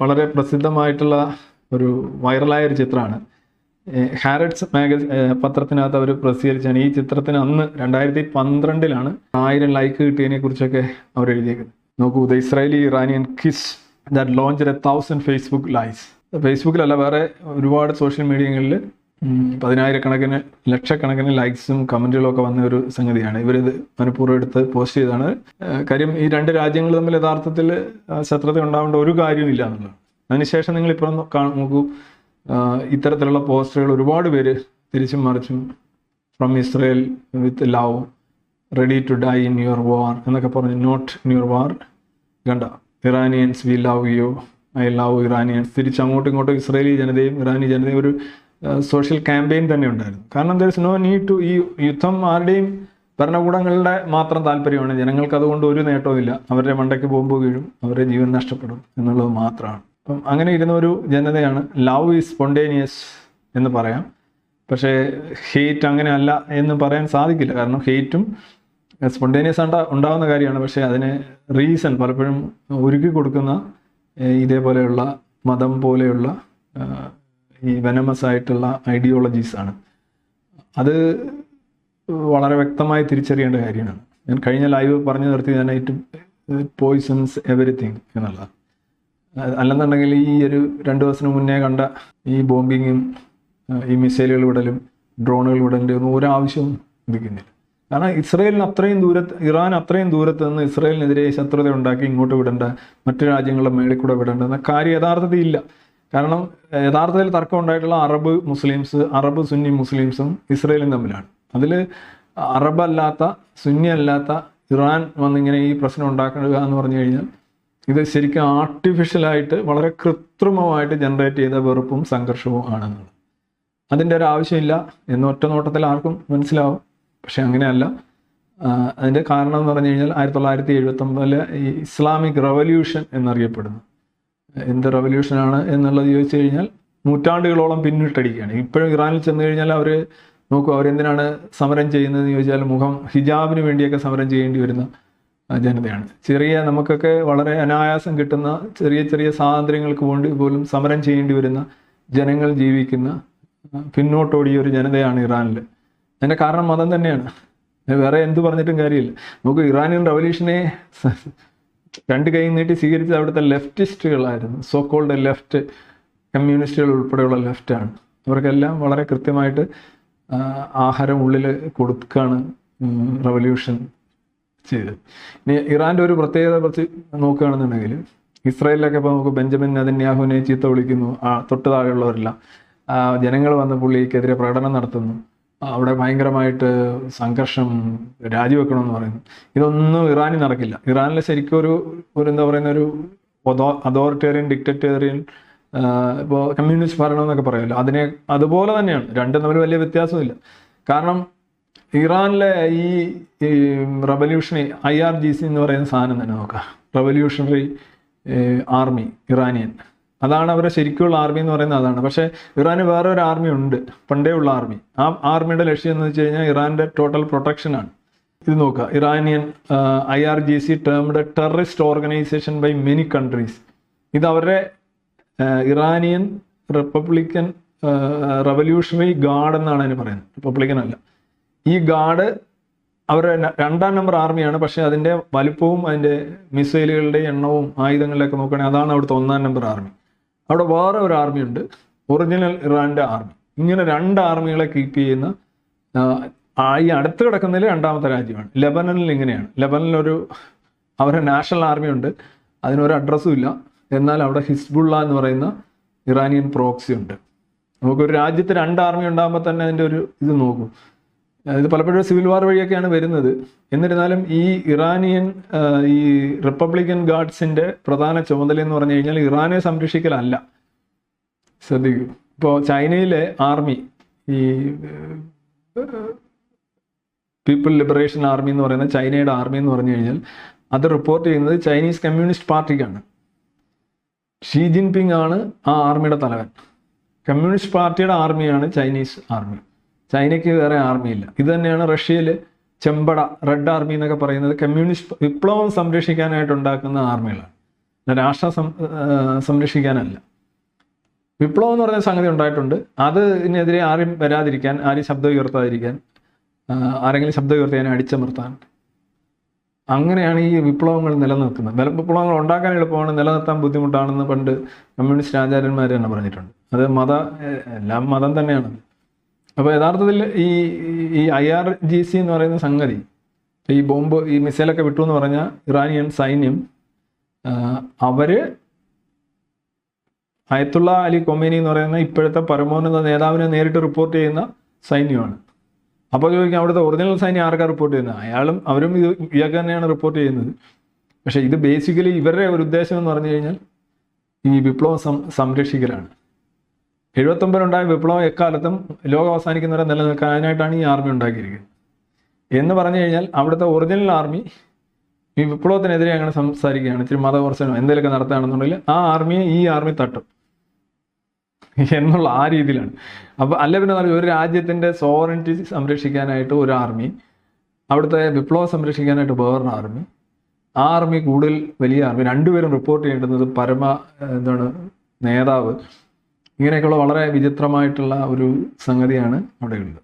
വളരെ പ്രസിദ്ധമായിട്ടുള്ള ഒരു വൈറലായ ഒരു ചിത്രമാണ്. ഹാരറ്റ്സ് മാഗസ് പത്രത്തിനകത്ത് അവർ പ്രസിദ്ധീകരിച്ചാണ് ഈ ചിത്രത്തിന് അന്ന് രണ്ടായിരത്തി പന്ത്രണ്ടിലാണ് ആയിരം ലൈക്ക് കിട്ടിയതിനെ കുറിച്ചൊക്കെ അവർ എഴുതിയേക്കുന്നത്. നോക്കൂ the Israeli Iranian kiss that launch a thousand Facebook lies ഫേസ്ബുക്കിലല്ല വേറെ ഒരുപാട് സോഷ്യൽ മീഡിയകളിൽ പതിനായിരക്കണക്കിന് ലക്ഷക്കണക്കിന് ലൈക്സും കമന്റുകളും ഒക്കെ വന്ന ഒരു സംഗതിയാണ്. ഇവരിത് മനഃപൂർവം എടുത്ത് പോസ്റ്റ് ചെയ്താണ് കാര്യം ഈ രണ്ട് രാജ്യങ്ങൾ തമ്മിൽ യഥാർത്ഥത്തിൽ ശത്രുത ഉണ്ടാവേണ്ട ഒരു കാര്യമില്ല എന്നുള്ളതാണ് അതിനുശേഷം നിങ്ങൾ ഇപ്പം നോക്കൂ. ഇത്തരത്തിലുള്ള പോസ്റ്ററുകൾ ഒരുപാട് പേര് തിരിച്ചും മറിച്ചും from Israel with love ready to die in your war എന്നൊക്കെ പറഞ്ഞ് നോട്ട് ഇൻ യുവർ വാർ കണ്ട Iranians we love you I love Iranians തിരിച്ച് അങ്ങോട്ടും ഇങ്ങോട്ടും ഇസ്രയേലി ജനതയും ഇറാനി ജനതയും ഒരു സോഷ്യൽ ക്യാമ്പയിൻ തന്നെ ഉണ്ടായിരുന്നു കാരണം there is no need to ഈ യുദ്ധം ആരുടെയും ഭരണകൂടങ്ങളുടെ മാത്രം താല്പര്യമാണ്. ജനങ്ങൾക്ക് അതുകൊണ്ട് ഒരു നേട്ടവും അവരുടെ മണ്ടയ്ക്ക് ബോംബ് വീഴും അവരുടെ ജീവൻ നഷ്ടപ്പെടും എന്നുള്ളത് മാത്രമാണ്. അപ്പം അങ്ങനെ ഇരുന്ന ഒരു ജനതയാണ് ലവ് ഈസ് സ്പോണ്ടേനിയസ് എന്ന് പറയാം. പക്ഷേ ഹെയ്റ്റ് അങ്ങനെ അല്ല എന്ന് പറയാൻ സാധിക്കില്ല. കാരണം ഹെയ്റ്റും സ്പോണ്ടേനിയസ് ഉണ്ടാ ഉണ്ടാകുന്ന കാര്യമാണ്. പക്ഷേ അതിന് റീസൺ പലപ്പോഴും ഒരുക്കി കൊടുക്കുന്ന ഇതേപോലെയുള്ള മതം പോലെയുള്ള ഈ വെനമസ് ആയിട്ടുള്ള ഐഡിയോളജീസ് ആണ്. അത് വളരെ വ്യക്തമായി തിരിച്ചറിയേണ്ട കാര്യമാണ്. ഞാൻ കഴിഞ്ഞ ലൈവ് പറഞ്ഞു നിർത്തി ഞാൻ ഇറ്റ് പോയിസൺസ് എവറിത്തിങ് എന്നുള്ള അല്ലെന്നുണ്ടെങ്കിൽ ഈ ഒരു രണ്ട് ദിവസത്തിന് മുന്നേ കണ്ട ഈ ബോംബിങ്ങും ഈ മിസൈലുകൾ വിടലും ഡ്രോണുകൾ വിടലിന്റെ ഒന്നും ഒരാവശ്യവും ഉദിക്കുന്നില്ല കാരണം ഇസ്രയേലിന് അത്രയും ദൂരത്ത് ഇറാൻ അത്രയും ദൂരത്ത് നിന്ന് ഇസ്രയേലിനെതിരെ ശത്രുത ഉണ്ടാക്കി ഇങ്ങോട്ട് വിടേണ്ട മറ്റു രാജ്യങ്ങളുടെ മേളിൽ കൂടെ വിടേണ്ട എന്ന കാര്യം യഥാർത്ഥത്തിൽ ഇല്ല. കാരണം യഥാർത്ഥത്തിൽ തർക്കം ഉണ്ടായിട്ടുള്ള അറബ് മുസ്ലിംസ് അറബ് സുന്നി മുസ്ലിംസും ഇസ്രയേലും തമ്മിലാണ്. അതിൽ അറബ് അല്ലാത്ത സുന്നി അല്ലാത്ത ഇറാൻ വന്നിങ്ങനെ ഈ പ്രശ്നം ഉണ്ടാക്കുക എന്ന് പറഞ്ഞു കഴിഞ്ഞാൽ ഇത് ശരിക്കും ആർട്ടിഫിഷ്യലായിട്ട് വളരെ കൃത്രിമമായിട്ട് ജനറേറ്റ് ചെയ്ത വെറുപ്പും സംഘർഷവും ആണെന്നുള്ളത്. അതിന്റെ ഒരു ആവശ്യമില്ല എന്ന് ഒറ്റ നോട്ടത്തിൽ ആർക്കും മനസ്സിലാവും. പക്ഷെ അങ്ങനെയല്ല. അതിന്റെ കാരണം എന്ന് പറഞ്ഞു കഴിഞ്ഞാൽ ആയിരത്തി തൊള്ളായിരത്തി എഴുപത്തൊമ്പതിലെ ഈ ഇസ്ലാമിക് റവല്യൂഷൻ എന്നറിയപ്പെടുന്നു. എന്ത് റവല്യൂഷനാണ് എന്നുള്ളത് ചോദിച്ചു കഴിഞ്ഞാൽ നൂറ്റാണ്ടുകളോളം പിന്നിട്ടടിക്കുകയാണ്. ഇപ്പോഴും ഇറാനിൽ ചെന്ന് കഴിഞ്ഞാൽ അവർ നോക്കൂ അവരെന്തിനാണ് സമരം ചെയ്യുന്നതെന്ന് ചോദിച്ചാൽ മുഖം ഹിജാബിന് വേണ്ടിയൊക്കെ സമരം ചെയ്യേണ്ടി വരുന്ന ജനതയാണ്. ചെറിയ നമുക്കൊക്കെ വളരെ അനായാസം കിട്ടുന്ന ചെറിയ ചെറിയ സ്വാതന്ത്ര്യങ്ങൾക്ക് വേണ്ടി പോലും സമരം ചെയ്യേണ്ടി വരുന്ന ജനങ്ങൾ ജീവിക്കുന്ന പിന്നോട്ടോടിയ ഒരു ജനതയാണ് ഇറാനിൽ അതിന്റെ കാരണം മതം തന്നെയാണ്. വേറെ എന്ത് പറഞ്ഞിട്ടും കാര്യമില്ല. നമുക്ക് ഇറാനിയൻ റവല്യൂഷനെ രണ്ട് കൈ നീട്ടി സ്വീകരിച്ചത് അവിടുത്തെ ലെഫ്റ്റിസ്റ്റുകളായിരുന്നു. സോ കോൾഡ് ലെഫ്റ്റ് കമ്മ്യൂണിസ്റ്റുകൾ ഉൾപ്പെടെയുള്ള ലെഫ്റ്റാണ്. അവർക്കെല്ലാം വളരെ കൃത്യമായിട്ട് ആഹാരം ഉള്ളിൽ കൊടുക്കുകയാണ് റവല്യൂഷൻ ചെയ്തത്. ഇനി ഇറാന്റെ ഒരു പ്രത്യേകത കുറച്ച് നോക്കുകയാണെന്നുണ്ടെങ്കിൽ ഇസ്രായേലിലൊക്കെ ഇപ്പോൾ നമുക്ക് ബെഞ്ചമിൻ നദന്യാഹുവിനെ ചീത്ത വിളിക്കുന്നു. തൊട്ട് താഴെയുള്ളവരെല്ലാം. ജനങ്ങൾ വന്ന് പുള്ളിക്കെതിരെ പ്രകടനം നടത്തുന്നു. അവിടെ ഭയങ്കരമായിട്ട് സംഘർഷം രാജിവെക്കണമെന്ന് പറയുന്നു. ഇതൊന്നും ഇറാനിൽ നടക്കില്ല. ഇറാനിൽ ശരിക്കും ഒരു ഒരു എന്താ പറയുന്ന ഒരു അതോറിറ്റേറിയൻ ഡിക്റ്റേറ്റേറിയൻ ഇപ്പോൾ കമ്മ്യൂണിസ്റ്റ് ഭരണം എന്നൊക്കെ പറയുമല്ലോ അതിനെ അതുപോലെ തന്നെയാണ്. രണ്ടും തമ്മിൽ വലിയ വ്യത്യാസമില്ല കാരണം ഇറാനിലെ ഈ revolutionary I R G C എന്ന് പറയുന്ന സാധനം തന്നെ നോക്കാം. Revolutionary army Iranian. അതാണ് അവരെ ശരിക്കുള്ള ആർമി എന്ന് പറയുന്നത് അതാണ്. പക്ഷേ ഇറാന് വേറെ ഒരു ആർമി ഉണ്ട്. പണ്ടേ ഉള്ള ആർമി ആ ആർമിയുടെ ലക്ഷ്യം എന്ന് വെച്ച് കഴിഞ്ഞാൽ ഇറാന്റെ ടോട്ടൽ പ്രൊട്ടക്ഷനാണ് ഇത് നോക്കുക. Iranian I R G C termed terrorist organisation by many countries ഇത് അവരുടെ ഇറാനിയൻ റിപ്പബ്ലിക്കൻ റവല്യൂഷണറി ഗാർഡ് എന്നാണ് അതിന് പറയുന്നത്. റിപ്പബ്ലിക്കൻ അല്ല. ഈ ഗാർഡ് അവരുടെ രണ്ടാം നമ്പർ ആർമിയാണ് പക്ഷേ അതിന്റെ വലുപ്പവും അതിന്റെ മിസൈലുകളുടെ എണ്ണവും ആയുധങ്ങളിലൊക്കെ നോക്കുകയാണെങ്കിൽ അതാണ് അവിടുത്തെ ഒന്നാം നമ്പർ ആർമി അവിടെ വേറെ ഒരു ആർമി ഉണ്ട്. ഒറിജിനൽ ഇറാന്റെ ആർമി ഇങ്ങനെ രണ്ട് ആർമികളെ കീപ്പ് ചെയ്യുന്ന ഈ അടുത്ത് കിടക്കുന്നതിൽ രണ്ടാമത്തെ രാജ്യമാണ്. ലെബനനിൽ ഇങ്ങനെയാണ്. ലെബനനിൽ ഒരു അവരുടെ നാഷണൽ ആർമി ഉണ്ട്. അതിനൊരു അഡ്രസ്സും ഇല്ല. എന്നാൽ അവിടെ ഹിസ്ബുള്ള എന്ന് പറയുന്ന ഇറാനിയൻ പ്രോക്സി ഉണ്ട്. നമുക്കൊരു രാജ്യത്ത് രണ്ട് ആർമി ഉണ്ടാകുമ്പോൾ തന്നെ അതിന്റെ ഒരു ഇത് നോക്കും. ഇത് പലപ്പോഴും സിവിൽ വാർ വഴിയൊക്കെയാണ് വരുന്നത്. എന്നിരുന്നാലും ഈ ഇറാനിയൻ ഈ റിപ്പബ്ലിക്കൻ ഗാർഡ്സിന്റെ പ്രധാന ചുമതല എന്ന് പറഞ്ഞു കഴിഞ്ഞാൽ ഇറാനെ സംരക്ഷിക്കലല്ല. ശ്രദ്ധിക്കൂ. ഇപ്പോൾ ചൈനയിലെ ആർമി ഈ പീപ്പിൾ ലിബറേഷൻ ആർമി എന്ന് പറയുന്ന ചൈനയുടെ ആർമി എന്ന് പറഞ്ഞു കഴിഞ്ഞാൽ അത് റിപ്പോർട്ട് ചെയ്യുന്നത് ചൈനീസ് കമ്മ്യൂണിസ്റ്റ് പാർട്ടിക്കാണ്. ഷീ ജിൻപിങ് ആണ് ആ ആർമിയുടെ തലവൻ. കമ്മ്യൂണിസ്റ്റ് പാർട്ടിയുടെ ആർമിയാണ് ചൈനീസ് ആർമി. ചൈനയ്ക്ക് വേറെ ആർമിയില്ല. ഇത് തന്നെയാണ് റഷ്യയിൽ ചെമ്പട റെഡ് ആർമി എന്നൊക്കെ പറയുന്നത് കമ്മ്യൂണിസ്റ്റ് വിപ്ലവം സംരക്ഷിക്കാനായിട്ട് ഉണ്ടാക്കുന്ന ആർമികളാണ്. രാഷ്ട്ര സംരക്ഷിക്കാനല്ല. വിപ്ലവം എന്ന് പറഞ്ഞ സംഗതി ഉണ്ടായിട്ടുണ്ട്. അത് ഇതിനെതിരെ ആരും വരാതിരിക്കാൻ ആരും ശബ്ദം ഉയർത്താതിരിക്കാൻ ആരെങ്കിലും ശബ്ദം ഉയർത്തി അടിച്ചമർത്താൻ. അങ്ങനെയാണ് ഈ വിപ്ലവങ്ങൾ നിലനിൽക്കുന്നത്. വില- വിപ്ലവങ്ങൾ ഉണ്ടാക്കാൻ എളുപ്പമാണ് നിലനിർത്താൻ ബുദ്ധിമുട്ടാണെന്ന് പണ്ട് കമ്മ്യൂണിസ്റ്റ് ആചാര്യന്മാർ തന്നെ പറഞ്ഞിട്ടുണ്ട്. അത് മത എല്ലാം മതം തന്നെയാണ്. അപ്പോൾ യഥാർത്ഥത്തിൽ ഈ ഈ ഐ ആർ ജി സി എന്ന് പറയുന്ന സംഗതി ഈ ബോംബ് ഈ മിസൈലൊക്കെ വിട്ടു എന്ന് പറഞ്ഞ ഇറാനിയൻ സൈന്യം അവർ അയത്തുള്ള അലി കൊമേനി എന്ന് പറയുന്ന ഇപ്പോഴത്തെ പരമോന്നത നേതാവിനെ നേരിട്ട് റിപ്പോർട്ട് ചെയ്യുന്ന സൈന്യമാണ്. അപ്പോൾ ചോദിക്കാം അവിടുത്തെ ഒറിജിനൽ സൈന്യം ആർക്കാണ് റിപ്പോർട്ട് ചെയ്യുന്നത്? അയാളും അവരും ഇത് ഇയാൾക്ക് തന്നെയാണ് റിപ്പോർട്ട് ചെയ്യുന്നത്. പക്ഷേ ഇത് ബേസിക്കലി ഇവരുടെ ഒരു ഉദ്ദേശം എന്ന് പറഞ്ഞു കഴിഞ്ഞാൽ ഈ വിപ്ലവം സംരക്ഷിക്കലാണ്. എഴുപത്തൊമ്പതിലുണ്ടായ വിപ്ലവം എക്കാലത്തും ലോകം അവസാനിക്കുന്നവരെ നിലനിൽക്കാൻ അതിനായിട്ടാണ് ഈ ആർമി ഉണ്ടാക്കിയിരിക്കുന്നത്. എന്ന് പറഞ്ഞു കഴിഞ്ഞാൽ അവിടുത്തെ ഒറിജിനൽ ആർമി ഈ വിപ്ലവത്തിനെതിരെ അങ്ങനെ സംസാരിക്കുകയാണ്. ഇച്ചിരി മതവർസനോ എന്തെങ്കിലുമൊക്കെ നടത്തുകയാണെന്നുണ്ടെങ്കിൽ ആ ആർമിയെ ഈ ആർമി തട്ടും. എന്നുള്ള ആ രീതിയിലാണ്. അപ്പോൾ അല്ല പിന്നെ ഒരു രാജ്യത്തിന്റെ സോവറിറ്റി സംരക്ഷിക്കാനായിട്ട് ഒരു ആർമി അവിടുത്തെ വിപ്ലവം സംരക്ഷിക്കാനായിട്ട് വേറൊരു ആർമി ആ ആർമി കൂടുതൽ വലിയ ആർമി രണ്ടുപേരും റിപ്പോർട്ട് ചെയ്യേണ്ടുന്നത് പരമ എന്താണ് നേതാവ് ഇങ്ങനെയൊക്കെയുള്ള വളരെ വിചിത്രമായിട്ടുള്ള ഒരു സംഗതിയാണ് അവിടെയുള്ളത്.